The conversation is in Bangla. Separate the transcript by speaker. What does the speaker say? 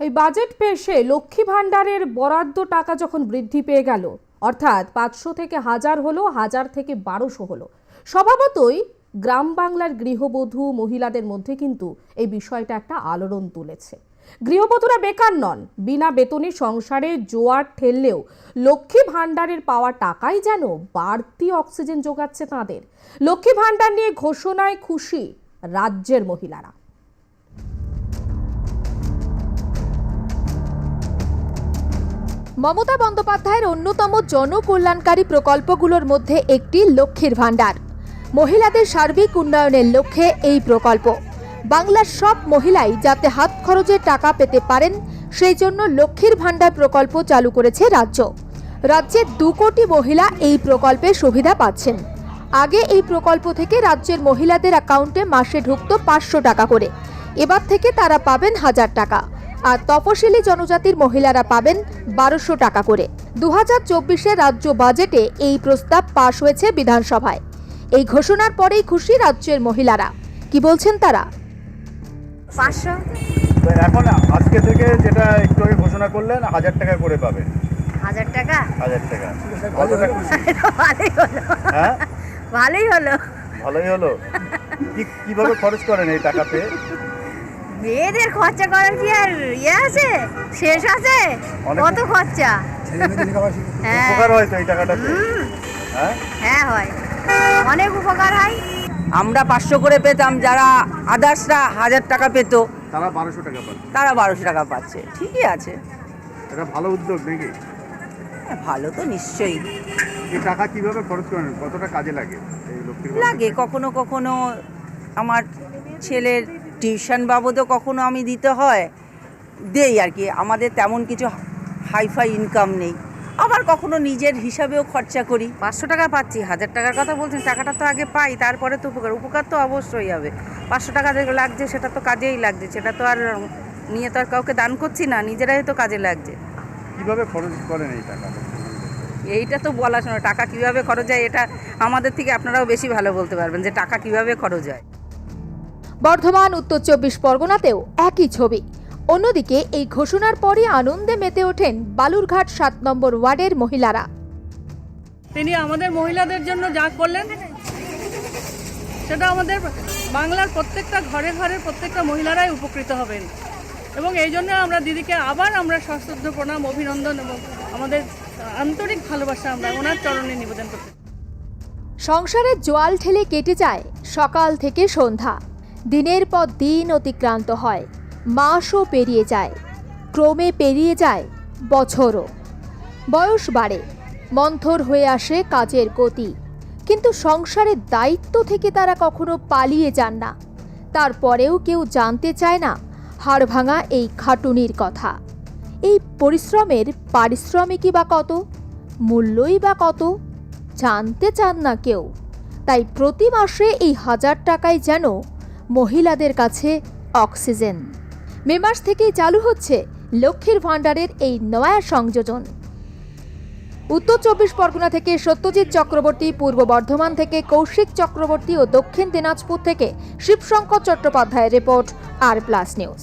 Speaker 1: এই বাজেট পেশে লক্ষ্মী ভাণ্ডারের বরাদ্দ টাকা যখন বৃদ্ধি পেয়ে গেল, অর্থাৎ পাঁচশো থেকে হাজার হলো, হাজার থেকে বারোশো হলো, স্বভাবতই গ্রাম বাংলার গৃহবধূ মহিলাদের মধ্যে কিন্তু এই বিষয়টা একটা আলোড়ন তুলেছে। গৃহবধূরা বেকার নন, বিনা বেতনে সংসারে জোয়ার ঠেললেও লক্ষ্মী ভাণ্ডারের পাওয়া টাকাই যেন বাড়তি অক্সিজেন যোগাচ্ছে তাদের। লক্ষ্মী ভাণ্ডার নিয়ে ঘোষণায় খুশি রাজ্যের মহিলারা।
Speaker 2: মমতা বন্দ্যোপাধ্যায়ের অন্যতম জনকল্যাণকারী প্রকল্পগুলোর মধ্যে একটি লক্ষ্মীর ভাণ্ডার। মহিলাদের সার্বিক উন্নয়নের লক্ষ্যে এই প্রকল্প। বাংলার সব মহিলাই যাতে হাত খরচের টাকা পেতে পারেন, সেই জন্য লক্ষ্মীর ভাণ্ডার প্রকল্প চালু করেছে রাজ্য। রাজ্যের দু কোটি মহিলা এই প্রকল্পের সুবিধা পাচ্ছেন। আগে এই প্রকল্প থেকে রাজ্যের মহিলাদের অ্যাকাউন্টে মাসে ঢুকতো পাঁচশো টাকা করে। এবার থেকে তারা পাবেন হাজার টাকা। আর তপশিলি জনজাতির মহিলারা পাবেন বারোশো টাকা করে। দু হাজার চব্বিশে রাজ্য বাজেটে এই প্রস্তাব পাশ হয়েছে বিধানসভায়। এই ঘোষণার পরেই খুশি রাজ্যের মহিলারা। কি বলছেন তারা?
Speaker 3: পাঁচশো।
Speaker 4: এখন আজকে থেকে যেটা একটু আগে ঘোষণা করলেন হাজার টাকা করে পাবেন।
Speaker 3: হাজার টাকা?
Speaker 4: হাজার টাকা।
Speaker 3: ভালোই হলো।
Speaker 4: হ্যাঁ?
Speaker 3: ভালোই হলো।
Speaker 4: ভালোই হলো। কীভাবে খরচ করেন এই টাকা পেয়ে
Speaker 3: মেয়েদের খরচা করার কি আর ইয়ে আছে? শেষ আছে? কত খরচা? হ্যাঁ।
Speaker 4: উপকার হয় তো এই টাকাটা হ্যাঁ?
Speaker 3: হ্যাঁ হয়। অনেক উপকার হয়।
Speaker 5: আমরা পাঁচশো করে পেতাম যারা আদার্সরা হাজার টাকা পেত।
Speaker 4: তারা বারোশো টাকা পান
Speaker 5: তারা বারোশো টাকা পাচ্ছে। ঠিকই আছে।
Speaker 4: এটা ভালো উদ্যোগ নাকি?
Speaker 5: হ্যাঁ, ভালো তো নিশ্চয়ই।
Speaker 4: এই টাকা কীভাবে খরচ করেন? কতটা কাজে লাগে?
Speaker 5: লাগে কখনো কখনো আমার ছেলের টিউশন বাবদও কখনো আমি দিতে হয়? দেই আর কি। আমাদের তেমন কিছু হাইফাই ইনকাম নেই। আবার কখনো নিজের হিসাবেও খরচা করি।
Speaker 6: পাঁচশো টাকা পাচ্ছি হাজার টাকার কথা বলছেন টাকাটা তো আগে পাই তারপরে তো উপকার। উপকার তো অবশ্যই হবে। পাঁচশো টাকা লাগছে সেটা তো কাজেই লাগছে। সেটা তো আর নিয়ে তো আর কাউকে দান করছি না নিজেরাই তো কাজে লাগছে।
Speaker 4: কীভাবে খরচ করেন এই টাকা
Speaker 6: এইটা তো বলা শোনো টাকা কীভাবে খরচ হয় এটা আমাদের থেকে আপনারাও বেশি ভালো বলতে পারবেন যে টাকা কীভাবে খরচ হয়।
Speaker 2: বর্ধমান উত্তর চব্বিশ পরগনাতেও একই ছবি। অন্যদিকে এই ঘোষণার পরই আনন্দে মেতে ওঠেন বালুরঘাট সাত নম্বর ওয়ার্ডের মহিলারা।
Speaker 7: তিনি আমাদের মহিলাদের জন্য যা করলেন সেটা আমাদের বাংলার প্রত্যেকটা ঘরে ঘরে প্রত্যেকটা মহিলারাই উপকৃত হবেন। এবং এই জন্য আমরা দিদিকে আবার আমরা সশ্রদ্ধ প্রণাম অভিনন্দন এবং আমাদের আন্তরিক ভালোবাসা আমরা ওনার চরণে নিবেদন করতে
Speaker 2: সংসারের জোয়াল ঠেলে কেটে যায় সকাল থেকে সন্ধ্যা। দিনের পর দিন অতিক্রান্ত হয়। মাসও পেরিয়ে যায়। ক্রমে পেরিয়ে যায় বছরও। বয়স বাড়ে, মন্থর হয়ে আসে কাজের গতি। কিন্তু সংসারের দায়িত্ব থেকে তারা কখনো পালিয়ে যান না। তারপরেও কেউ জানতে চায় না হাড় ভাঙা এই খাটুনির কথা। এই পরিশ্রমের পারিশ্রমিকই বা কত? মূল্যই বা কত? জানতে চান না কেউ। তাই প্রতি মাসে এই হাজার টাকায় যেন মহিলাদের কাছে অক্সিজেন। মে মাস থেকেই চালু হচ্ছে লক্ষ্মীর ভাণ্ডারের এই নয়া সংযোজন। উত্তর চব্বিশ পরগনা থেকে সত্যজিৎ চক্রবর্তী, পূর্ব বর্ধমান থেকে কৌশিক চক্রবর্তী ও দক্ষিণ দিনাজপুর থেকে শিবশঙ্কর চট্টোপাধ্যায়ের রিপোর্ট, আর প্লাস নিউজ।